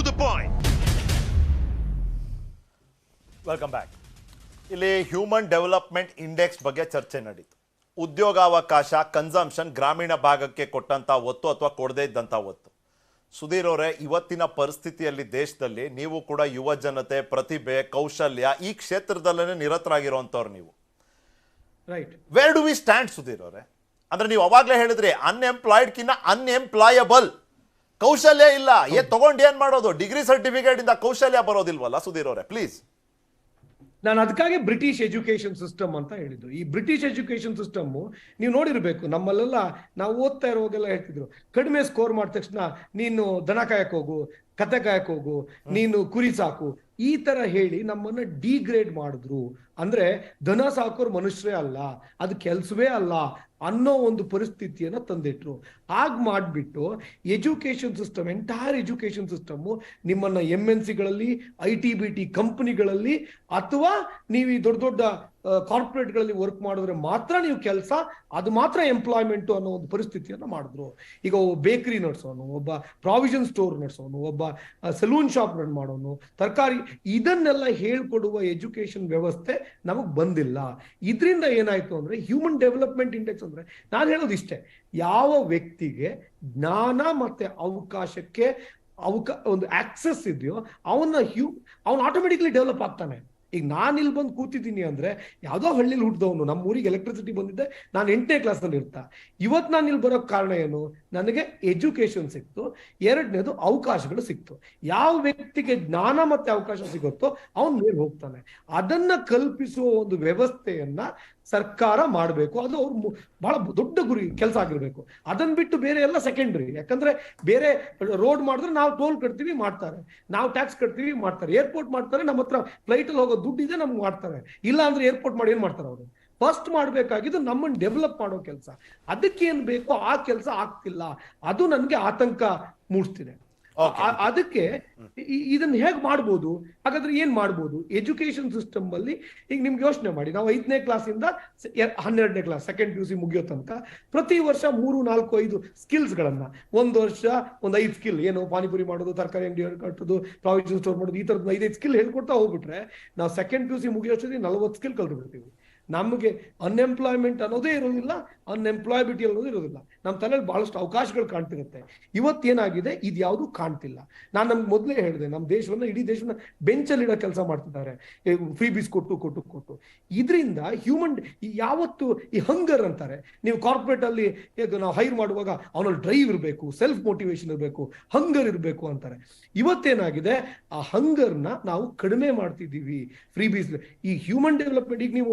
to the point. Welcome back ಇಲ್ಲಿ human development index ಬಗ್ಗೆ ಚರ್ಚೆ ನಡೀತು. ಉದ್ಯೋಗಾವಕಾಶ ಕನ್ಸಂಪ್ಷನ್ ಗ್ರಾಮೀಣ ಭಾಗಕ್ಕೆ ಕೊಟ್ಟಂಥ ಒತ್ತು ಅಥವಾ ಕೊಡದೇ ಇದ್ದಂಥ ಒತ್ತು. ಸುಧೀರ್ ಅವರೇ ಇವತ್ತಿನ ಪರಿಸ್ಥಿತಿಯಲ್ಲಿ ದೇಶದಲ್ಲಿ ನೀವು ಕೂಡ ಯುವ ಜನತೆ ಪ್ರತಿಭೆ ಕೌಶಲ್ಯ ಈ ಕ್ಷೇತ್ರದಲ್ಲೇ ನಿರತರಾಗಿರುವಂಥವ್ರು ನೀವು. Right where do we stand Sudhir ಅವರೇ? ಅಂದ್ರೆ ನೀವು ಅವಾಗಲೇ ಹೇಳಿದ್ರಿ ಅನ್ಎಂಪ್ಲಾಯ್ಡ್ ಕಿನ್ನ ಅನ್ಎಂಪ್ಲಾಯಬಲ್ ಕೌಶಲ್ಯ ಇಲ್ಲ. ಏ ತಗೊಂಡು ಏನ್ ಮಾಡೋದು? ಡಿಗ್ರಿ ಸರ್ಟಿಫಿಕೇಟ್ ಇಂದ ಕೌಶಲ್ಯ ಬರೋದಿಲ್ವಲ್ಲ ಸುಧೀರ್ ಅವರೇ ಪ್ಲೀಸ್ ನಾನು ಅದಕ್ಕಾಗಿ ಬ್ರಿಟಿಷ್ ಎಜುಕೇಶನ್ ಸಿಸ್ಟಮ್ ಅಂತ ಹೇಳಿದ್ದು. ಈ ಬ್ರಿಟಿಷ್ ಎಜುಕೇಶನ್ ಸಿಸ್ಟಮ್ ನೀವು ನೋಡಿರ್ಬೇಕು ನಮ್ಮಲ್ಲೆಲ್ಲ ನಾವು ಓದ್ತಾ ಇರೋವಾಗೆಲ್ಲ ಹೇಳ್ತಿದ್ರು. ಕಡಿಮೆ ಸ್ಕೋರ್ ಮಾಡಿದ ತಕ್ಷಣ ನೀನು ದನ ಕಾಯಕ್ ಹೋಗು ಕತೆ ಕಾಯಕ್ ಹೋಗು ನೀನು ಕುರಿ ಸಾಕು. ಈ ತರ ಹೇಳಿ ನಮ್ಮನ್ನ ಡಿಗ್ರೇಡ್ ಮಾಡಿದ್ರು. ಅಂದ್ರೆ ದನ ಸಾಕೋರು ಮನುಷ್ಯರೇ ಅಲ್ಲ ಅದು ಕೆಲ್ಸವೇ ಅಲ್ಲ. ಅನ್ನೋ ಒಂದು ಪರಿಸ್ಥಿತಿಯನ್ನ ತಂದಿಟ್ರು. ಹಾಗ್ ಮಾಡಿಬಿಟ್ಟು education system, entire education system ನಿಮ್ಮನ್ನ ಎಂ ಎನ್ ಸಿಗಳಲ್ಲಿ ಐ ಟಿ ಬಿ ಟಿ ಕಂಪನಿಗಳಲ್ಲಿ ಅಥವಾ ನೀವು ಈ ದೊಡ್ಡ ದೊಡ್ಡ ಕಾರ್ಪೊರೇಟ್ಗಳಲ್ಲಿ ವರ್ಕ್ ಮಾಡಿದ್ರೆ ಮಾತ್ರ ನೀವು ಕೆಲಸ, ಅದು ಮಾತ್ರ ಎಂಪ್ಲಾಯ್ಮೆಂಟು ಅನ್ನೋ ಒಂದು ಪರಿಸ್ಥಿತಿಯನ್ನ ಮಾಡಿದ್ರು. ಈಗ ಒಬ್ಬ ಬೇಕರಿ ನಡೆಸೋನು, ಒಬ್ಬ ಪ್ರಾವಿಷನ್ ಸ್ಟೋರ್ ನಡೆಸೋನು, ಒಬ್ಬ ಸಲೂನ್ ಶಾಪ್ ರನ್ ಮಾಡೋನು, ತರಕಾರಿ ಇದನ್ನೆಲ್ಲ ಹೇಳ್ಕೊಡುವ ಎಜುಕೇಶನ್ ವ್ಯವಸ್ಥೆ ನಮಗೆ ಬಂದಿಲ್ಲ. ಇದರಿಂದ ಏನಾಯ್ತು ಅಂದ್ರೆ ಹ್ಯೂಮನ್ ಡೆವಲಪ್ಮೆಂಟ್ ಇಂಡೆಕ್ಸ್ ಅಂದ್ರೆ ನಾನು ಹೇಳೋದು ಇಷ್ಟೇ. ಯಾವ ವ್ಯಕ್ತಿಗೆ ಜ್ಞಾನ ಮತ್ತೆ ಅವಕಾಶಕ್ಕೆ ಅವಕ, ಒಂದು ಆಕ್ಸೆಸ್ ಇದೆಯೋ ಅವನ ಹ್ಯೂ, ಅವನು ಆಟೋಮೆಟಿಕ್ಲಿ ಡೆವಲಪ್ ಆಗ್ತಾನೆ. ಈಗ ನಾನು ಇಲ್ಲಿ ಬಂದು ಕೂತಿದ್ದೀನಿ ಅಂದ್ರೆ ಯಾವ್ದೋ ಹಳ್ಳಿಲಿ ಹುಟ್ಟಿದವನು ನಮ್ಮ ಊರಿಗೆ ಎಲೆಕ್ಟ್ರಿಸಿಟಿ ಬಂದಿದ್ದೆ, ನಾನು ಎಂಟನೇ ಕ್ಲಾಸ್ನಲ್ಲಿ ಇರ್ತಾ. ಇವತ್ತು ನಾನು ಇಲ್ಲಿ ಬರೋಕ್ ಕಾರಣ ಏನು? ನನಗೆ ಎಜುಕೇಶನ್ ಸಿಕ್ತು, ಎರಡನೇದು ಅವಕಾಶಗಳು ಸಿಕ್ತು. ಯಾವ ವ್ಯಕ್ತಿಗೆ ಜ್ಞಾನ ಮತ್ತೆ ಅವಕಾಶ ಸಿಗುತ್ತೋ ಅವನು ಮೇಲೆ ಹೋಗ್ತಾನೆ. ಅದನ್ನ ಕಲ್ಪಿಸುವ ಒಂದು ವ್ಯವಸ್ಥೆಯನ್ನ ಸರ್ಕಾರ ಮಾಡಬೇಕು. ಅದು ಅವ್ರ ಬಹಳ ದೊಡ್ಡ ಗುರಿ, ಕೆಲಸ ಆಗಿರ್ಬೇಕು. ಅದನ್ನ ಬಿಟ್ಟು ಬೇರೆ ಎಲ್ಲ ಸೆಕೆಂಡ್ರಿ ಯಾಕಂದ್ರೆ ಬೇರೆ ರೋಡ್ ಮಾಡಿದ್ರೆ ನಾವು ಟೋಲ್ ಕಟ್ತೀವಿ, ಮಾಡ್ತಾರೆ. ನಾವು ಟ್ಯಾಕ್ಸ್ ಕಟ್ತೀವಿ, ಮಾಡ್ತಾರೆ. ಏರ್ಪೋರ್ಟ್ ಮಾಡ್ತಾರೆ, ನಮ್ಮ ಹತ್ರ ಫ್ಲೈಟ್ ಅಲ್ಲಿ ಹೋಗೋ ದುಡ್ಡು ಇದೆ, ನಮ್ಗೆ ಮಾಡ್ತಾರೆ. ಇಲ್ಲ ಅಂದ್ರೆ ಏರ್ಪೋರ್ಟ್ ಮಾಡಿ ಏನ್ ಮಾಡ್ತಾರೆ ಅವರು? ಫಸ್ಟ್ ಮಾಡಬೇಕಾಗಿದ್ದು ನಮ್ಮನ್ನು ಡೆವಲಪ್ ಮಾಡೋ ಕೆಲಸ. ಅದಕ್ಕೆ ಏನ್ ಬೇಕೋ ಆ ಕೆಲಸ ಆಗ್ತಿಲ್ಲ. ಅದು ನನಗೆ ಆತಂಕ ಮೂಡಿಸ್ತಿದೆ. ಅದಕ್ಕೆ ಇದನ್ನ ಹೇಗ್ ಮಾಡ್ಬೋದು? ಹಾಗಾದ್ರೆ ಏನ್ ಮಾಡ್ಬೋದು? ಎಜುಕೇಶನ್ ಸಿಸ್ಟಮ್ ಅಲ್ಲಿ ಈಗ ನಿಮ್ಗೆ ಯೋಚನೆ ಮಾಡಿ. ನಾವು ಐದನೇ ಇಂದ ಹನ್ನೆರಡನೇ class second P U C ಮುಗಿಯೋ ತನಕ ಪ್ರತಿ ವರ್ಷ ಮೂರು, ನಾಲ್ಕು, ಐದು ಸ್ಕಿಲ್ಸ್ ಗಳನ್ನ, ಒಂದು ವರ್ಷ ಒಂದು ಐದು ಸ್ಕಿಲ್ ಏನು ಪಾನಿಪುರಿ ಮಾಡೋದು, ತರಕಾರಿ ಅಂಗಡಿ ಕಟ್ಟೋದು ಪ್ರಾವಿಷನ್ ಸ್ಟೋರ್ ಮಾಡೋದು, ಈ ತರದ ಐದೈದು ಸ್ಕಿಲ್ ಹೇಳ್ಕೊಡ್ತಾ ಹೋಗ್ಬಿಟ್ರೆ ನಾವು ಸೆಕೆಂಡ್ ಪಿ ಯು ಸಿ ಮುಗಿಯೋಷ್ಟೊತ್ತಿಗೆ ನಲವತ್ತು ಸ್ಕಿಲ್ ಕಲ್ತು ಬಿಡ್ತೀವಿ ನಮಗೆ ಅನ್ಎಂಪ್ಲಾಯ್ಮೆಂಟ್ ಅನ್ನೋದೇ ಇರೋದಿಲ್ಲ ಅನ್ಎಂಪ್ಲಾಯಬಿಲಿಟಿ ಅನ್ನೋದು ಇರೋದಿಲ್ಲ. ನಮ್ಮ ತಲೆಯಲ್ಲಿ ಬಹಳಷ್ಟು ಅವಕಾಶಗಳು ಕಾಣ್ತಿರುತ್ತೆ. ಇವತ್ತೇನಾಗಿದೆ ಇದು ಯಾವುದು ಕಾಣ್ತಿಲ್ಲ. ನಾನು ನಮ್ಗೆ ಮೊದಲೇ ಹೇಳಿದೆ ನಮ್ಮ ದೇಶವನ್ನ, ಇಡೀ ದೇಶವನ್ನ ಬೆಂಚಲ್ಲಿ ಇಡೋ ಕೆಲಸ ಮಾಡ್ತಿದ್ದಾರೆ. ಫ್ರೀ ಬೀಸ್ ಕೊಟ್ಟು ಕೊಟ್ಟು ಕೊಟ್ಟು. ಇದರಿಂದ ಹ್ಯೂಮನ್ ಯಾವತ್ತು ಈ ಹಂಗರ್ ಅಂತಾರೆ, ನೀವು ಕಾರ್ಪೊರೇಟ್ ಅಲ್ಲಿ ನಾವು ಹೈರ್ ಮಾಡುವಾಗ ಅವನಲ್ಲಿ ಡ್ರೈವ್ ಇರಬೇಕು ಸೆಲ್ಫ್ ಮೋಟಿವೇಶನ್ ಇರಬೇಕು ಹಂಗರ್ ಇರಬೇಕು ಅಂತಾರೆ. ಇವತ್ತೇನಾಗಿದೆ? ಆ ಹಂಗರ್ನ ನಾವು ಕಡಿಮೆ ಮಾಡ್ತಿದ್ದೀವಿ. ಫ್ರೀ ಬೀಸ್ ಈ ಹ್ಯೂಮನ್ ಡೆವಲಪ್ಮೆಂಟ್ ಈಗ ನೀವು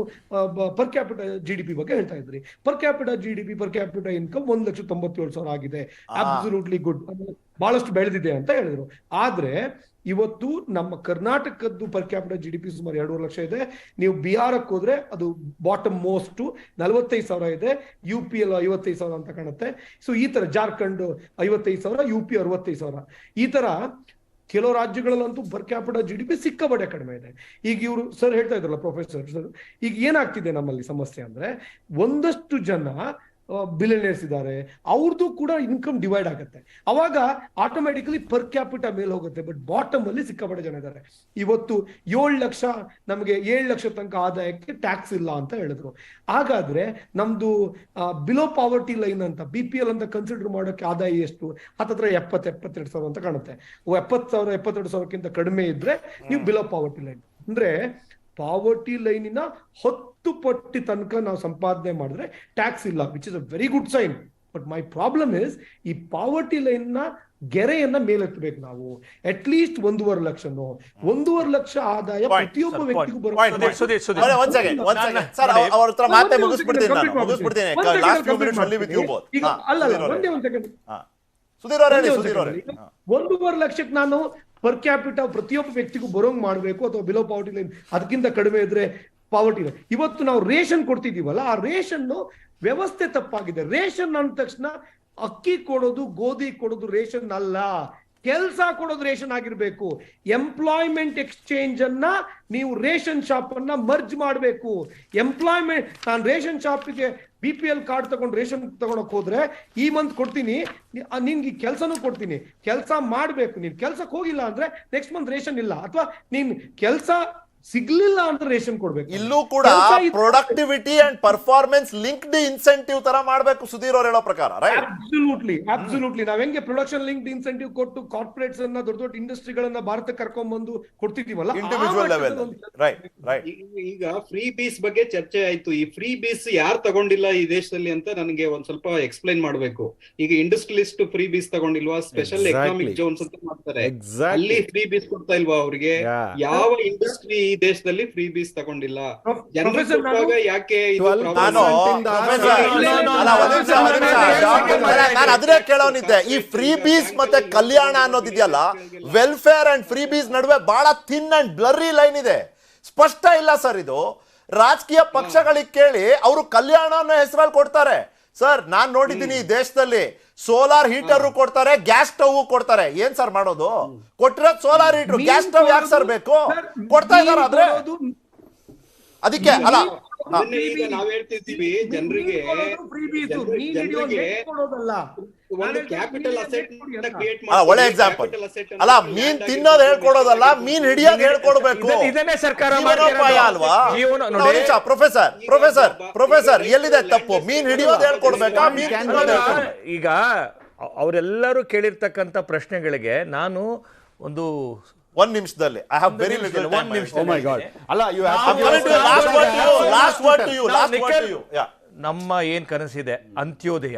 per capital G D P ಬಗ್ಗೆ ಹೇಳ್ತಾ ಇದ್ರಿ. Per capita G D P per capita income ಒಂದ್ ಲಕ್ಷ ತೊಂಬತ್ತೇಳು ಸಾವಿರ ಆಗಿದೆ. ಅಬ್ಸಲ್ಯೂಟ್ಲಿ ಗುಡ್ ಬಹಳಷ್ಟು ಬೆಳೆದಿದೆ ಅಂತ ಹೇಳಿದ್ರು. ಆದ್ರೆ ಇವತ್ತು ನಮ್ಮ ಕರ್ನಾಟಕದ್ದು per capita G D P ಸುಮಾರು ಎರಡೂವರೆ ಲಕ್ಷ ಇದೆ. ನೀವು ಬಿಹಾರಕ್ಕೆ ಹೋದ್ರೆ ಅದು ಬಾಟಮ್ ಮೋಸ್ಟ್ ನಲವತ್ತೈದು ಸಾವಿರ ಇದೆ. ಯು ಪಿ ಎಲ್ ಐವತ್ತೈದು ಸಾವಿರ ಅಂತ ಕಾಣುತ್ತೆ. ಸೊ ಈ ತರ ಜಾರ್ಖಂಡ್ ಐವತ್ತೈದು ಸಾವಿರ ಯು ಪಿ ಅರವತ್ತೈದು ಸಾವಿರ. ಈ ತರ ಕೆಲವು ರಾಜ್ಯಗಳಲ್ಲಂತೂ per capital G D P ಕಡಿಮೆ ಇದೆ. ಈಗ ಇವರು ಸರ್ ಹೇಳ್ತಾ ಇದ್ರಲ್ಲ ಪ್ರೊಫೆಸರ್ ಸರ್ ಈಗ ಏನಾಗ್ತಿದೆ ನಮ್ಮಲ್ಲಿ ಸಮಸ್ಯೆ ಅಂದ್ರೆ ಒಂದಷ್ಟು ಜನ ಬಿಲಿಯನೇರ್ಸ್ ಇದ್ದಾರೆ ಅವ್ರದ್ದು ಕೂಡ ಇನ್ಕಮ್ ಡಿವೈಡ್ ಆಗುತ್ತೆ. ಅವಾಗ ಆಟೋಮ್ಯಾಟಿಕಲಿ ಪರ್ ಕ್ಯಾಪಿಟ ಮೇಲೆ ಹೋಗುತ್ತೆ ಬಟ್ ಬಾಟಮ್ ಅಲ್ಲಿ ಸಿಕ್ಕಾಪಟ್ಟೆ ಜನ ಇದ್ದಾರೆ. ಇವತ್ತು ಏಳು ಲಕ್ಷ ನಮಗೆ ಏಳು ಲಕ್ಷ ತನಕ ಆದಾಯಕ್ಕೆ ಟ್ಯಾಕ್ಸ್ ಇಲ್ಲ ಅಂತ ಹೇಳಿದ್ರು. ಹಾಗಾದ್ರೆ ನಮ್ದು ಬಿಲೋ ಪಾವರ್ಟಿ ಲೈನ್ ಅಂತ ಬಿ ಪಿ ಎಲ್ ಅಂತ ಕನ್ಸಿಡರ್ ಮಾಡೋಕೆ ಆದಾಯ ಎಷ್ಟು? ಹತ್ತತ್ರ ಎಪ್ಪತ್ತು ಎಪ್ಪತ್ತೆರಡು ಸಾವಿರ ಅಂತ ಕಾಣುತ್ತೆ. ಎಪ್ಪತ್ತು ಸಾವಿರ ಎಪ್ಪತ್ತೆರಡು ಸಾವಿರಕ್ಕಿಂತ ಕಡಿಮೆ ಇದ್ರೆ ನೀವು ಬಿಲೋ ಪಾವರ್ಟಿ ಲೈನ್ ಅಂದ್ರೆ ಪಾವರ್ಟಿ ಲೈನಿನ ಹತ್ತು ಪಟ್ಟಿ ತನಕ ನಾವು ಸಂಪಾದನೆ ಮಾಡಿದ್ರೆ ಟ್ಯಾಕ್ಸ್ ಇಲ್ಲ which is a very good sign but my problem is ಈ ಪಾವರ್ಟಿ ಲೈನ್ನ ಗೆರೆಯನ್ನ ಮೇಲೆತ್ತಬೇಕು ನಾವು. ಅಟ್ ಲೀಸ್ಟ್ ಒಂದೂವರೆ ಲಕ್ಷ ಒಂದೂವರೆ ಲಕ್ಷ ಆದಾಯ ಪ್ರತಿಯೊಬ್ಬ ವ್ಯಕ್ತಿಗೂ ಬರುತ್ತೆ. ಒಂದೂವರೆ ಲಕ್ಷಕ್ಕೆ ನಾನು ಪರ್ ಕ್ಯಾಪಿಟಲ್ ಪ್ರತಿಯೊಬ್ಬ ವ್ಯಕ್ತಿಗೂ ಬರೋಂಗ್ ಮಾಡಬೇಕು ಅಥವಾ ಬಿಲೋ ಪಾವರ್ಟಿ ಲೈನ್ ಅದಕ್ಕಿಂತ ಕಡಿಮೆ ಇದ್ರೆ ಪಾವರ್ಟಿ ಲೈನ್ ಇವತ್ತು ನಾವು ರೇಷನ್ ಕೊಡ್ತಿದೀವಲ್ಲ ಆ ರೇಷನ್ ವ್ಯವಸ್ಥೆ ತಪ್ಪಾಗಿದೆ. ರೇಷನ್ ಅಂದ ತಕ್ಷಣ ಅಕ್ಕಿ ಕೊಡೋದು, ಗೋಧಿ ಕೊಡೋದು ರೇಷನ್ ಅಲ್ಲ. ಕೆಲಸ ಕೊಡೋದು ರೇಷನ್ ಆಗಿರ್ಬೇಕು. ಎಂಪ್ಲಾಯ್ಮೆಂಟ್ ಎಕ್ಸ್ಚೇಂಜ್ ಅನ್ನ ನೀವು ರೇಷನ್ ಶಾಪ್ ಅನ್ನ ಮರ್ಜ್ ಮಾಡಬೇಕು. ಎಂಪ್ಲಾಯ್ಮೆಂಟ್ ನಾನು ರೇಷನ್ ಶಾಪಿಗೆ ಬಿ ಪಿ ಎಲ್ ಕಾರ್ಡ್ ತಗೊಂಡು ರೇಷನ್ ತಗೊಳಕ್ ಹೋದ್ರೆ ಈ ಮಂತ್ ಕೊಡ್ತೀನಿ. ನಿನ್ಗೆ ಕೆಲ್ಸನೂ ಕೊಡ್ತೀನಿ. ಕೆಲಸ ಮಾಡ್ಬೇಕು. ನೀನ್ ಕೆಲ್ಸಕ್ಕೆ ಹೋಗಿಲ್ಲ ಅಂದ್ರೆ ನೆಕ್ಸ್ಟ್ ಮಂತ್ ರೇಷನ್ ಇಲ್ಲ. ಅಥವಾ ನೀನ್ ಕೆಲ್ಸ ಸಿಗ್ಲಿಲ್ಲ ಅಂದ್ರೆ ರೇಷನ್ ಕೊಡ್ಬೇಕು. ಇಲ್ಲೂ ಕೂಡ productivity and performance linked incentive ತರ ಮಾಡ್ಬೇಕು ಸುಧೀರ್ ಅವ್ರು ಹೇಳೋ ಪ್ರಕಾರ ರೈಟ್ ಅಬ್ಸಲ್ಯೂಟ್ಲಿ ಅಬ್ಸಲ್ಯೂಟ್ಲಿ ನಾವ್ ಹೆಂಗೆ ಪ್ರೊಡಕ್ಷನ್ ಲಿಂಕ್ಡ್ ಇನ್ಸೆಂಟಿವ್ ಕೊಟ್ಟು ಕಾರ್ಪೊರೇಟ್ಸ್ ಅನ್ನ ದೊಡ್ಡ ದೊಡ್ಡ ಇಂಡಸ್ಟ್ರಿಗಳನ್ನ ಭಾರತಕ್ಕೆ ಕರ್ಕೊಂಡ್ ಬಂದು ಕೊಡ್ತಿದೀವಲ್ಲ ಇಂಡಿವಿಜುವಲ್ ಲೆವೆಲ್ ರೈಟ್ ರೈಟ್ ಈಗ- ಫ್ರೀ ಬೀಸ್ ಬಗ್ಗೆ ಚರ್ಚೆ ಆಯ್ತು. ಈ ಫ್ರೀ ಬೀಸ್ ಯಾರು ತಗೊಂಡಿಲ್ಲ ಈ ದೇಶದಲ್ಲಿ ಅಂತ ನನಗೆ ಒಂದ್ ಸ್ವಲ್ಪ ಎಕ್ಸ್ಪ್ಲೈನ್ ಮಾಡ್ಬೇಕು. ಈಗ ಇಂಡಸ್ಟ್ರಿಯಲಿಸ್ಟ್ ಫ್ರೀ ಬೀಸ್ ತಗೊಂಡಿಲ್ವಾ? ಸ್ಪೆಷಲ್. ಎಕನಾಮಿಕ್ ಜೋನ್ಸ್ ಅಂತ ಮಾಡ್ತಾರೆ. ಅಲ್ಲಿ ಫ್ರೀ ಬೀಸ್ ಕೊಡ್ತಾ ಇಲ್ವಾ ಅವ್ರಿಗೆ? ಯಾವ ಇಂಡಸ್ಟ್ರಿ ಈ ದೇಶದಲ್ಲಿ ಫ್ರೀ ಬೀಸ್ ತಗೊಂಡಿಲ್ಲ. ಯಾಕೆ ಇದು 12 problem? ನಾನು ಇಂದ ಪ್ರೊಫೆಸರ್ ಇಲ್ಲ, ಇಲ್ಲ, ಅಲ್ಲ ಒಂದ್ ನಿಮಿಷ ಒಂದ್ ನಿಮಿಷ ಡಾಕ್ಟರ್ ನಾನು ಅದನ್ನೇ ಕೇಳೋನಿದ್ದೆ. ಈ ಫ್ರೀ ಬೀಸ್ ಮತ್ತೆ ಕಲ್ಯಾಣ ಅನ್ನೋದಿದೆಯಲ್ಲ ವೆಲ್ಫೇರ್ ಅಂಡ್ ಫ್ರೀ ಬೀಸ್ ನಡುವೆ ಬಹಳ ಥಿನ್ ಅಂಡ್ ಬ್ಲರ್ರಿ ಲೈನ್ ಇದೆ. ಸ್ಪಷ್ಟ ಇಲ್ಲ ಸರ್ ಇದು. ರಾಜಕೀಯ ಪಕ್ಷಗಳಿಗೆ ಕೇಳಿ ಅವರು ಕಲ್ಯಾಣ ಅನ್ನೋ ಹೆಸರಲ್ಲಿ ಕೊಡ್ತಾರೆ. ಸರ್ ನಾನ್ ನೋಡಿದ್ದೀನಿ ಈ ದೇಶದಲ್ಲಿ ಸೋಲಾರ್ ಹೀಟರ್ ಕೊಡ್ತಾರೆ ಗ್ಯಾಸ್ ಸ್ಟವ್ ಕೊಡ್ತಾರೆ. ಏನ್ ಸರ್ ಮಾಡೋದು? ಕೊಟ್ಟಿರೋದು ಸೋಲಾರ್ ಹೀಟರ್ ಗ್ಯಾಸ್ ಸ್ಟವ್ ಯಾಕೆ ಸರ್ ಬೇಕು? ಕೊಡ್ತಾ ಇದಾರ ಆದ್ರೆ? ಅದಕ್ಕೆ ಅಲ್ಲ ನಾವ್ ಹೇಳ್ತಿದ್ದೀವಿ ಜನರಿಗೆ ಅಲ್ಲ ಒಳ್ಳೆ ಎಕ್ಸಾಂಪಲ್ ಅಲ್ಲ ಮೀನ್ ತಿನ್ನೋದು ಹೇಳ್ಕೊಡೋದಲ್ಲ ಮೀನ್ ಹಿಡಿಯೋದು ಹೇಳ್ಕೊಡ್ಬೇಕು. ಇದನ್ನೇ ಸರ್ಕಾರ ಅಲ್ವಾ? ಜೀವನ ನೋಡಿ. ಪ್ರೊಫೆಸರ್ ಪ್ರೊಫೆಸರ್ ಪ್ರೊಫೆಸರ್ ಎಲ್ಲಿದೆ ತಪ್ಪು? ಮೀನ್ ಹಿಡಿಯೋದು ಹೇಳ್ಕೊಡ್ಬೇಕಾ? ಮೀನ್ ಈಗ-? ಅವರೆಲ್ಲರೂ ಕೇಳಿರ್ತಕ್ಕಂಥ ಪ್ರಶ್ನೆಗಳಿಗೆ ನಾನು ಒಂದು ಒಂದ್ ನಿಮಿಷದಲ್ಲಿ. ಐ ಹ್ಯಾವ್ ವೆರಿ ಲಿಟಲ್ ಒಂದ್ ನಿಮಿಷ. ಓ ಮೈ ಗಾಡ್ ಅಲ್ಲ you last word to you last word to you last word to you ಯಾ ನಮ್ಮ ಏನ್ ಕನಸಿದೆ? ಅಂತ್ಯೋದಯ.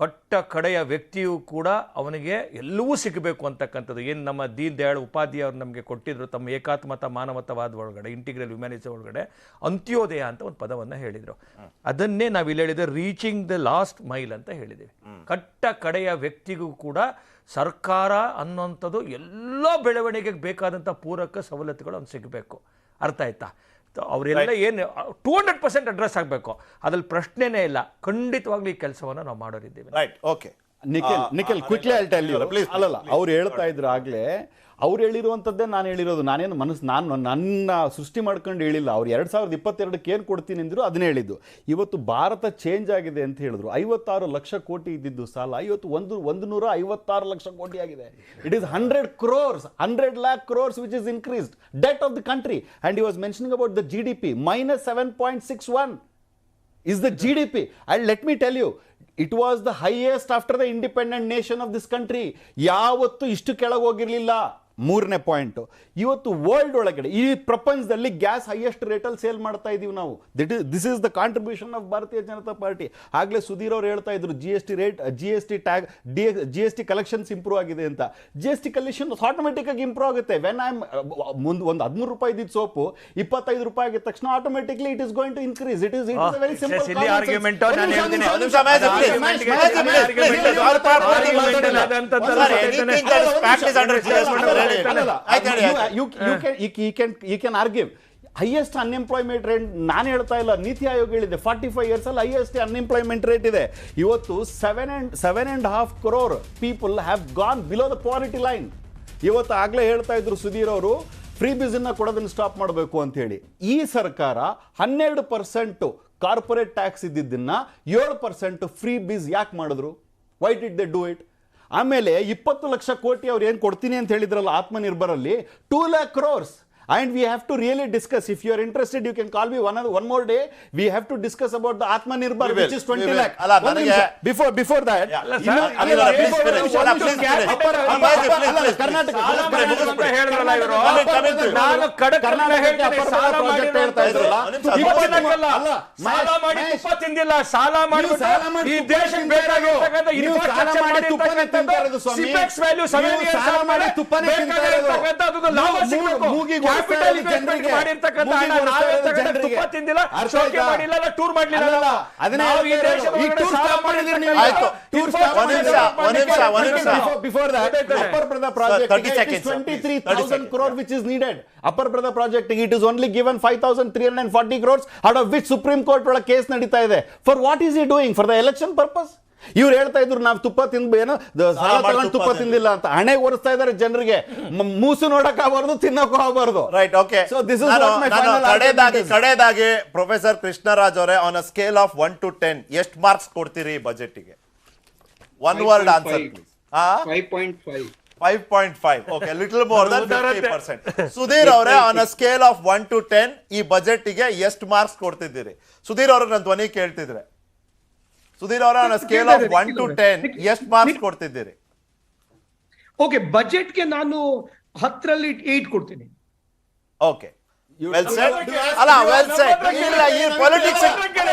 ಕಟ್ಟ ಕಡೆಯ ವ್ಯಕ್ತಿಯೂ ಕೂಡ ಅವನಿಗೆ ಎಲ್ಲವೂ ಸಿಗಬೇಕು ಅಂತಕ್ಕಂಥದ್ದು. ಏನು ನಮ್ಮ ದೀನ್ ದಯಾಳ್ ಉಪಾಧ್ಯಾಯ ಅವರು ನಮಗೆ ಕೊಟ್ಟಿದ್ರು ತಮ್ಮ ಏಕಾತ್ಮತ ಮಾನವತವಾದ ಒಳಗಡೆ ಇಂಟಿಗ್ರಲ್ ಹ್ಯುಮ್ಯಾನಿಟಿ ಒಳಗಡೆ ಅಂತ್ಯೋದಯ ಅಂತ ಒಂದು ಪದವನ್ನು ಹೇಳಿದರು. ಅದನ್ನೇ ನಾವು ಇಲ್ಲಿ ಹೇಳಿದ್ರೆ ರೀಚಿಂಗ್ ದ ಲಾಸ್ಟ್ ಮೈಲ್ ಅಂತ ಹೇಳಿದ್ದೀವಿ ಕಟ್ಟ ಕಡೆಯ ವ್ಯಕ್ತಿಗೂ ಕೂಡ ಸರ್ಕಾರ ಅನ್ನೋಂಥದ್ದು ಎಲ್ಲ ಬೆಳವಣಿಗೆಗೆ ಬೇಕಾದಂಥ ಪೂರಕ ಸವಲತ್ತುಗಳು ಅವ್ನು ಸಿಗಬೇಕು. ಅರ್ಥ ಆಯ್ತಾ? ಅವರೆಲ್ಲ ಏನು ಟೂ ಹಂಡ್ರೆಡ್ ಪರ್ಸೆಂಟ್ ಅಡ್ರೆಸ್ ಆಗಬೇಕು. ಅದ್ರಲ್ಲಿ ಪ್ರಶ್ನೆನೇ ಇಲ್ಲ. ಖಂಡಿತವಾಗ್ಲೂ ಈ ಕೆಲಸವನ್ನು ನಾವು ಮಾಡೋರಿದ್ದೀವಿ. Right okay Nikhil Nikhil quickly I tell you ಅಲ್ಲಲ್ಲ ಅವ್ರು ಹೇಳ್ತಾ ಇದ್ರು ಆಗ್ಲೇ ಅವ್ರು ಹೇಳಿರುವಂಥದ್ದೇ ನಾನು ಹೇಳಿರೋದು. ನಾನೇನು ಮನಸ್ಸು, ನಾನು ನನ್ನ ಸೃಷ್ಟಿ ಮಾಡ್ಕೊಂಡು ಹೇಳಿಲ್ಲ. ಅವ್ರು ಎರಡು ಸಾವಿರದ ಇಪ್ಪತ್ತೆರಡಕ್ಕೆ ಏನು ಕೊಡ್ತೀನಿ ಅಂದರು ಅದನ್ನೇ ಹೇಳಿದ್ದು. ಇವತ್ತು ಭಾರತ ಚೇಂಜ್ ಆಗಿದೆ ಅಂತ ಹೇಳಿದ್ರು. ಐವತ್ತಾರು ಲಕ್ಷ ಕೋಟಿ ಇದ್ದಿದ್ದು ಸಾಲ ಇವತ್ತು ಒಂದು ಒಂದು ನೂರ ಐವತ್ತಾರು ಲಕ್ಷ ಕೋಟಿ ಆಗಿದೆ. It is hundred crores hundred lakh crores which is increased debt of the country and you was mentioning about the G D P minus seven point six one is the G D P and let me tell you it was the highest after the independent nation of this country ಯಾವತ್ತೂ ಇಷ್ಟು ಕೆಳಗೆ ಹೋಗಿರ್ಲಿಲ್ಲ. ಮೂರನೇ point ಇವತ್ತು world ಒಳಗಡೆ ಈ ಪ್ರಪಂಚದಲ್ಲಿ gas highest ರೇಟಲ್ಲಿ sale ಮಾಡ್ತಾ ಇದೀವಿ ನಾವು. That is this is the contribution of Bharatiya Janata Party. ಆಗಲೇ ಸುಧೀರ್ ಅವ್ರು ಹೇಳ್ತಾ ಇದ್ರು G S T rate G S T tag the G S T collections improve ಆಗಿದೆ ಅಂತ. G S T collection automatic ಆಗಿ ಇಂಪ್ರೂವ್ ಆಗುತ್ತೆ. ವೆನ್ ಐ ಮುಂದೆ ಒಂದು ಹದಿಮೂರು ರೂಪಾಯಿ ಇದ್ದಿದ್ದು ಸೋಪು ಇಪ್ಪತ್ತೈದು ರೂಪಾಯಿ ಆಗಿದ ತಕ್ಷಣ automatically it is going to increase it is it is very simple under argument, can you can argue highest unemployment rate ನಾನು ಹೇಳ್ತಾ ಇಲ್ಲ ನೀತಿ ಆಯೋಗ ಹೇಳಿದೆ. ಫಾರ್ಟಿ ಫೈವ್ ಇಯರ್ಸ್ ಅಲ್ಲಿ ಹೈಯೆಸ್ಟ್ ಅನ್ಎಂಪ್ಲಾಯ್ಮೆಂಟ್ ರೇಟ್ ಇದೆ. ಇವತ್ತು seven and seven and half crore people have gone below the poverty line ಇವತ್ತು ಆಗ್ಲೇ ಹೇಳ್ತಾ ಇದ್ರು ಸುಧೀರ್ ಅವರು ಫ್ರೀ ಬಿಸ್ನ ಕೊಡೋದನ್ನ ಸ್ಟಾಪ್ ಮಾಡಬೇಕು ಅಂತ ಹೇಳಿ. ಈ ಸರ್ಕಾರ ಹನ್ನೆರಡು ಪರ್ಸೆಂಟ್ ಕಾರ್ಪೊರೇಟ್ ಟ್ಯಾಕ್ಸ್ ಇದ್ದಿದ್ದನ್ನ ಏಳು ಪರ್ಸೆಂಟ್ ಫ್ರೀ ಬೀಸ್ ಯಾಕೆ ಮಾಡಿದ್ರು? Why did they do it ಆಮೇಲೆ ಇಪ್ಪತ್ತು ಲಕ್ಷ ಕೋಟಿ ಅವ್ರು ಏನು ಕೊಡ್ತೀನಿ ಅಂತ ಹೇಳಿದ್ರಲ್ಲ ಆತ್ಮನಿರ್ಭರಲ್ಲಿ two lakh crores and we have to really discuss if you are interested you can call B one one more day we have to discuss about the Atmanirbhar which is twenty. Lakh before before that Karnataka. ನಾನು ಹೇಳ್ತಾ ಇದ್ರಲ್ಲ ಸಾಲ ಮಾಡಿ. ತುಪ್ಪ ತಿಂದಿಲ್ಲ ಸಾಲ ಮಾಡಿ ಈ ತುಪ್ಪ ದೇಶಕ್ಕೆ ಬೇಕಾಗಿರ್ತಕ್ಕಂಥ ಮಾಡಿ ತುಪ್ಪನೇ ಲಾಭ ಸಿಗ್ಬೇಕು. ಮಾಡಿರ್ತಕ್ಕಂಥ ಹಣ ನಾವೇ ತಗೊಂಡು ತಿಂದಿಲ್ಲ ಶೋಕಿ? ಮಾಡಿಲ್ಲ ಟೂರ್ ಮಾಡ್ಲಿಲ್ಲ ನಾವು. ಈ stop ಮಾಡಿದ್ರೆ ನೀವು ಆಯ್ತು. Tour stop ಒಂದ್ ನಿಮಿಷ, ಒಂದ್ ನಿಮಿಷ, ಒಂದ್ ನಿಮಿಷ. Before- before that, ಗೊತ್ತಾಯ್ತದೆ. Upper Brother Sir, project 30 ಗೆ it is seconds, sir, please. 30 23,000 seconds, crore which is needed. Upper Brother project ಗೆ it is only given 5,340 crores out of which supreme court ಒಳಗೆ case ನಡೀತಾ ಇದೆ. For what is he doing for the election purpose ಇವ್ರು ಹೇಳ್ತಾ ಇದ್ರು ನಾವು ತುಪ್ಪ ತಿಂದು ಏನೋ ಸಾಲ ತಗೊಂಡು ತುಪ್ಪ ತಿಂದಿಲ್ಲ ಅಂತ. ಹಣೆ ಒರೆಸ್ತಾ ಇದಾರೆ ಜನರಿಗೆ. ಮೂಸು ನೋಡಕ್ ಆಗಬಾರ್ದು ತಿನ್ನಕ್ಕೂ ಆಗಬಾರ್ದು. Right okay so this is what my final ಕಡೆದಾಗಿ. ಕಡೆದಾಗಿ ಪ್ರೊಫೆಸರ್ ಕೃಷ್ಣರಾಜ್ ಅವರೇ on a scale of one to ten ಎಷ್ಟು ಮಾರ್ಕ್ಸ್ ಕೊಡ್ತೀರಿ ಈ ಬಜೆಟ್ಗೆ one word answer 5.5. Please five point five five point five okay little more than fifty percent Sudheer ಅವರೇ on a scale of one to ten ಈ ಬಜೆಟ್ಗೆ ಎಷ್ಟು marks ಕೊಡ್ತಿದ್ದೀರಿ? Sudhir ಅವ್ರ ನನ್ನ ಧ್ವನಿ ಕೇಳ್ತಿದ್ರೆ. ಸುಧೀರ್ ಅವರೇ on a scale of one to ten ಎಷ್ಟು ಮಾರ್ಕ್ಸ್ ಕೊಡ್ತಿದ್ದೀರಿ? ಓಕೆ ಬಜೆಟ್ಗೆ ನಾನು ಹತ್ತರಲ್ಲಿ ಏಟ್ ಕೊಡ್ತೀನಿ. ಓಕೆ ವೆಲ್ ಸೆಟ್ ಅಲ್ಲ ವೆಲ್ ಸೆಟ್ ಇಲ್ಲ ಈ ಪೊಲಿಟಿಕ್ಸ್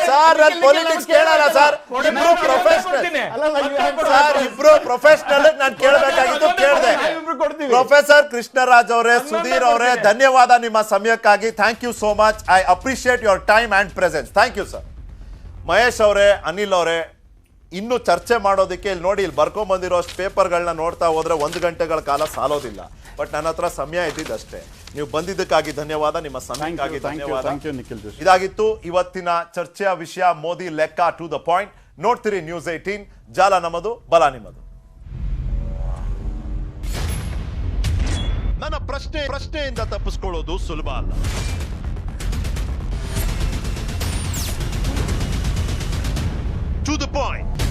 ಸರ್ ನಾನು ಪೊಲಿಟಿಕ್ಸ್ ಕೇಳಲ್ಲ ಸರ್ ಇಬ್ರು ಪ್ರೊಫೆಷನಲ್ ಸರ್ ಇಬ್ರು ಪ್ರೊಫೆಷನಲ್ ನಾನು ಕೇಳಬೇಕಾಗಿದ್ದು ಪ್ರೊಫೆಸರ್ ಕೃಷ್ಣರಾಜ್ ಅವರೇ ಸುಧೀರ್ ಅವರೇ ಧನ್ಯವಾದ ನಿಮ್ಮ ಸಮಯಕ್ಕಾಗಿ. Thank you so much I appreciate your time and presence thank you sir Mahesh ಅವರೇ ಅನಿಲ್ ಅವರೇ ಇನ್ನು ಚರ್ಚೆ ಮಾಡೋದಕ್ಕೆ ಇಲ್ಲಿ ನೋಡಿ ಇಲ್ಲಿ ಬರ್ಕೊಂಡ್ ಬಂದಿರೋಷ್ಟು ಪೇಪರ್ಗಳನ್ನ ನೋಡ್ತಾ ಹೋದ್ರೆ ಒಂದು ಗಂಟೆಗಳ ಕಾಲ ಸಾಲೋದಿಲ್ಲ. ಬಟ್ ನನ್ನ ಹತ್ರ ಸಮಯ ಇದ್ದಿದ್ದಷ್ಟೇ. ನೀವು ಬಂದಿದ್ದಕ್ಕಾಗಿ ಧನ್ಯವಾದ ನಿಮ್ಮ ಸಮಯಕ್ಕಾಗಿ ಧನ್ಯವಾದ. ಇದಾಗಿತ್ತು ಇವತ್ತಿನ ಚರ್ಚೆಯ ವಿಷಯ ಮೋದಿ ಲೆಕ್ಕ ಟು ದ ಪಾಯಿಂಟ್ ನೋಡ್ತೀರಿ ನ್ಯೂಸ್ ಏಯ್ಟೀನ್ ಜಾಲ ನಮ್ಮದು ಬಲ ನಿಮ್ಮದು. ನನ್ನ ಪ್ರಶ್ನೆ ಪ್ರಶ್ನೆಯಿಂದ ತಪ್ಪಿಸ್ಕೊಳ್ಳೋದು ಸುಲಭ ಅಲ್ಲ. To the point